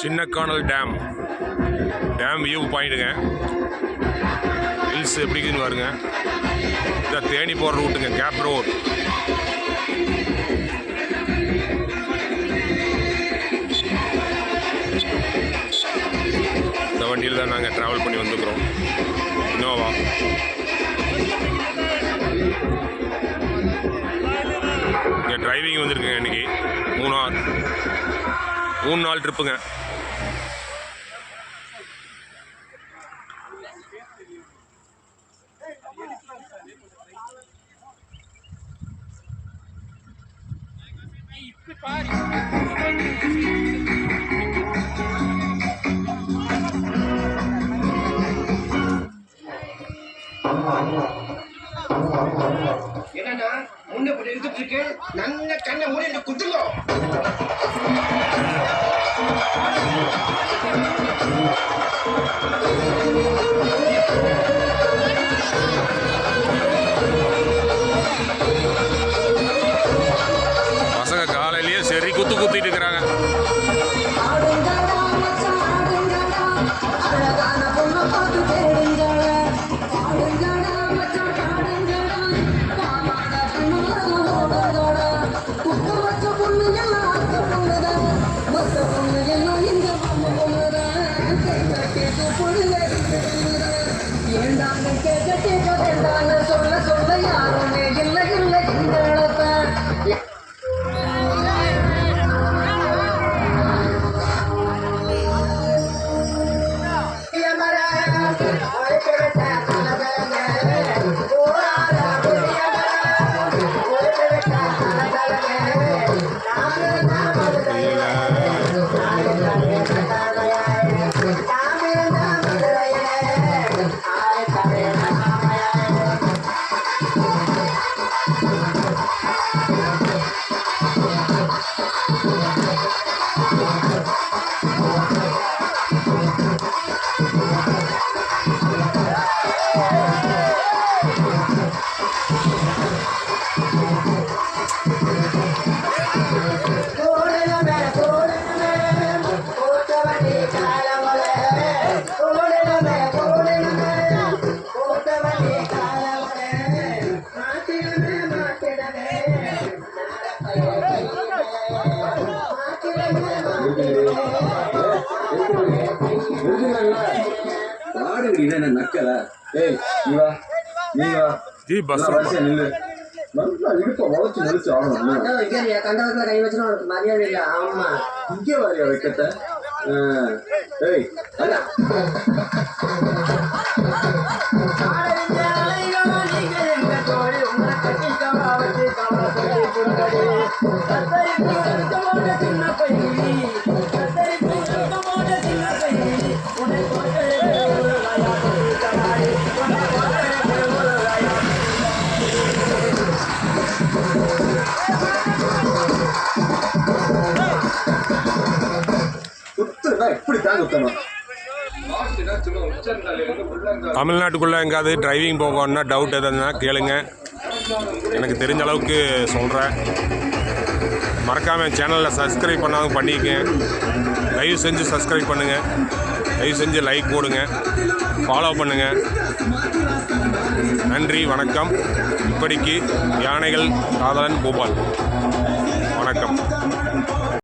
Chinnakanal dam dam view பாயிண்ட்டுங்க hills எப்படி இருக்குன்னு பாருங்க. இதான் தேனி போகிற ரூட்டுங்க கேப் ரோட் இந்த வண்டியில் தான் நாங்கள் ட்ராவல் பண்ணி வந்துக்கிறோம் இனோவா இங்கே டிரைவிங் வந்திருக்குங்க இன்னைக்கு. மூணார் மூணு நாள் ட்ரிப்புங்க என்னன்னா முன்ன இப்படி இருந்துட்டு இருக்கு? நல்ல கண்ணை மூடி இந்த குத்துங்க. பசங்க guilty to the என்ன நக்கல? ஏய் நீ வா நீ வா. ஜி பஸ் நல்லா வரிசையா நில்லு. நல்லா இடுப்ப வளைச்சு நெரிச்சு ஆடணும் கண்டவத்துல கை வச்சுனா உனக்கு மரியாதை இல்லை ஆமா. இங்கே வாரியா இப்படி தான் குத்தணும் தமிழ்நாட்டுக்குள்ளே எங்காவது டிரைவிங் போகணும்னா டவுட் எதுனா கேளுங்க. எனக்கு தெரிஞ்ச அளவுக்கு சொல்கிறேன் மறக்காமல் சேனலில் சப்ஸ்கிரைப் பண்ணாமல் பண்ணிக்கங்க தயவு செஞ்சு சப்ஸ்கிரைப் பண்ணுங்கள் தயவு செஞ்சு லைக் போடுங்க. ஃபாலோ பண்ணுங்கள் நன்றி வணக்கம். இப்படிக்கு யானைகள் காதலன் கோபால். வணக்கம்.